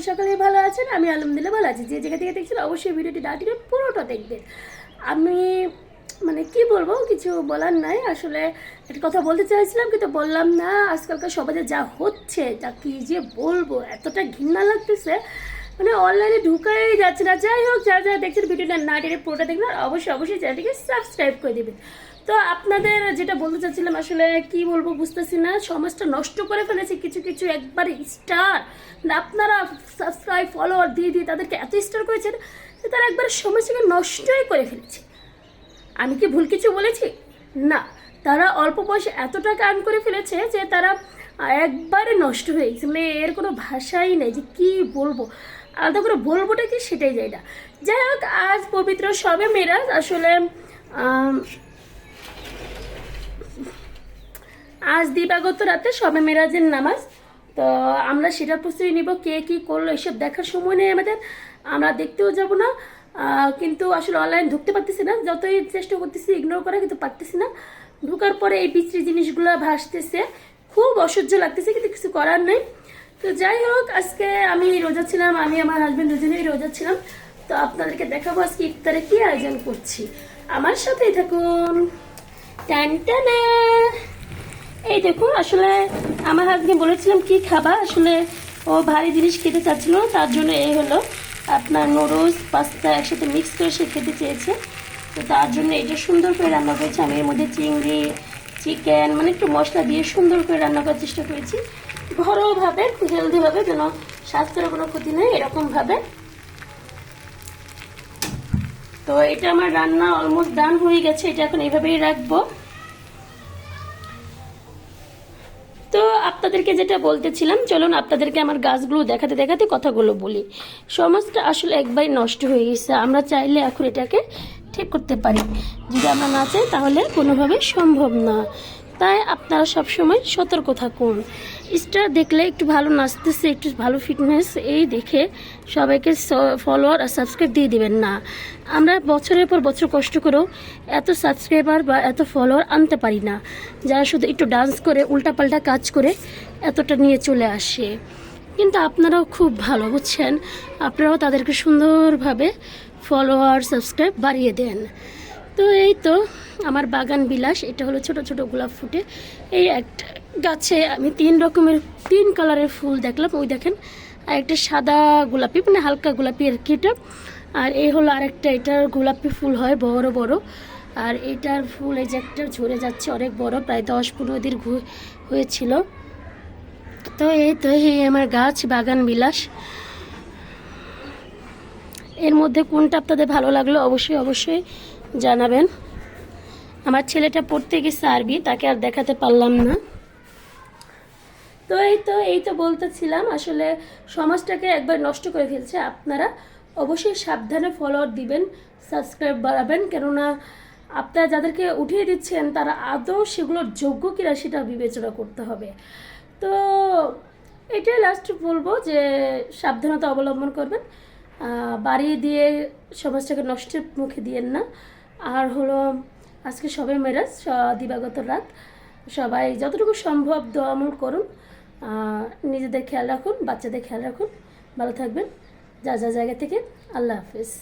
করছি সকালে ভালো আছেন? আমি আলহামদুলিল্লাহ ভালো আছি। যে জায়গা থেকে দেখছেন, অবশ্যই ভিডিওটি ডাটিরে পুরোটা দেখবেন। আমি মানে কি বলব, কিছু বলার নাই। আসলে একটা কথা বলতে চাইছিলাম, কিন্তু বললাম না। আজকালকার সমাজে যা হচ্ছে, তা কি যে বলব? এতটা ঘৃণা লাগতেছে। মানে অনলাইনে ঢুকাই যাচ্ছে না। যাই হোক, যারা যারা দেখছেন ভিডিওটা না টেনে পুরোটা দেখবেন, আর অবশ্যই অবশ্যই চ্যানেলটিকে সাবস্ক্রাইব করে দেবেন। তো আপনাদের যেটা বলতে চাচ্ছিলাম, আসলে কি বলব বুঝতেছি না, সমাজটা নষ্ট করে ফেলেছে কিছু কিছু একবারে স্টার আপনারা সাবস্ক্রাইব ফলোয়ার দিয়ে দিয়ে তাদেরকে এত স্টার করেছেন যে তারা একবারে সমাজটাকে নষ্টই করে ফেলেছে। আমি কি ভুল কিছু বলেছি? না, তারা অল্প বয়সে এত টাকা আর্ন করে ফেলেছে যে তারা একবারে নষ্ট হয়ে গেছে। মানে এর কোনো ভাষাই নেই যে কী বলব। আলাদা করে বলবোটা কি সেটাই যাই না। যাই হোক, আজ পবিত্র সবে মেরাজ। আসলে আজ দিবাগত রাতে সবে মেরাজের নামাজ। তো আমরা সেটার প্রস্তুতি নিব, কে কী করল, এসব দেখার সময় নেই আমাদের। আমরা দেখতেও যাব না। কিন্তু আসলে অনলাইন ঢুকতে পারতেছি না। যতই চেষ্টা করতেছি ইগনোর করা, কিন্তু পারতেছি না। ঢুকার পরে এই বিচ্ছিরি জিনিসগুলো ভাসতেছে। খুব অসহ্য লাগতেছে, কিন্তু কিছু করার নেই। তো যাই হোক, আজকে আমি রোজা ছিলাম, আমি আমার হাজব্যান্ড দুজনেই রোজা ছিলাম। তো আপনাদেরকে দেখাবো আজকে ইফতারে কি আয়োজন করছি। আমার সাথেই থাকুন। টান টানা এই দেখুন, আসলে আমার হাজবেন্ড বলেছিলাম, কি খাবা? আসলে ও ভারী জিনিস খেতে চাচ্ছিল, তার জন্য এই হলো আপনার নুডলস পাস্তা একসাথে মিক্স করে সে খেতে চেয়েছে। তো তার জন্য এটা সুন্দর করে রান্না করেছি আমি এর মধ্যে চিংড়ি চিকেন মানে একটু মশলা দিয়ে সুন্দর করে রান্না করার চেষ্টা করেছি। ঘরোয়াভাবে হেলদিভাবে, যেন স্বাস্থ্যের কোনো ক্ষতি নেই, এরকমভাবে। তো এটা আমার রান্না অলমোস্ট ডান হয়ে গেছে, এটা এখন এইভাবেই রাখব। তো আপনাদেরকে যেটা বলতেছিলাম, চলুন আপনাদেরকে আমার গাছগুলো দেখাতে দেখাতে কথাগুলো বলি। সমাজটা আসলে একবারই নষ্ট হয়ে গেছে। আমরা চাইলে এখন এটাকে ঠিক করতে পারি। যদি আমরা না চাই, তাহলে কোনোভাবে সম্ভব না। তাই আপনারা সবসময় সতর্ক থাকুন। স্টার দেখলে একটু ভালো নাচতেছে, একটু ভালো ফিটনেস, এই দেখে সবাইকে ফলোয়ার আর সাবস্ক্রাইব দিয়ে দিবেন না। আমরা বছরের পর বছর কষ্ট করেও এত সাবস্ক্রাইবার বা এত ফলোয়ার আনতে পারি না। যারা শুধু একটু ডান্স করে, উল্টাপাল্টা কাজ করে এতটা নিয়ে চলে আসে। কিন্তু আপনারাও খুব ভালো, বুঝছেন? আপনারাও তাদেরকে সুন্দরভাবে ফলোয়ার সাবস্ক্রাইব বাড়িয়ে দেন। তো এই তো আমার বাগান বিলাস, এটা হলো ছোট ছোট গোলাপ ফুটে। এই একটা গাছে আমি তিন রকমের, তিন কালারের ফুল দেখলাম। ওই দেখেন, আর একটা সাদা গোলাপি মানে হালকা গোলাপি আর কি এটা। আর এই হলো আরেকটা, এটার গোলাপি ফুল হয় বড় বড়। আর এটার ফুল এই যে একটা ঝরে যাচ্ছে, অনেক বড়, প্রায় দশ পনেরো দিন হয়েছিল। তো এই তো, এই আমার গাছ, বাগান বিলাস। এর মধ্যে কোনটা আপনাদের ভালো লাগল অবশ্যই অবশ্যই জানাবেন। আমার ছেলেটা পড়তে গেছে আরবি, তাকে আর দেখাতে পারলাম না। তো এই তো এই তো বলতেছিলাম, আসলে সমাজটাকে একবার নষ্ট করে ফেলছে আপনারা। অবশ্যই সাবধানে ফলোয়ার দিবেন সাবস্ক্রাইব বাড়াবেন, কেননা আপনারা যাদেরকে উঠিয়ে দিচ্ছেন, তারা আদৌ সেগুলোর যোগ্য কিনা সেটা বিবেচনা করতে হবে। তো এটাই লাস্ট বলব যে সাবধানতা অবলম্বন করবেন। বাড়িয়ে দিয়ে সমাজটাকে নষ্টের মুখে দিয়েন না। আর হলো, আজকে সবে মেরাজ দিবাগত রাত। সবাই যতটুকু সম্ভব দোয়ামল করুন নিজেদের খেয়াল রাখুন, বাচ্চাদের খেয়াল রাখুন। ভালো থাকবেন। যা যা জায়গা থেকে, আল্লাহ হাফিজ।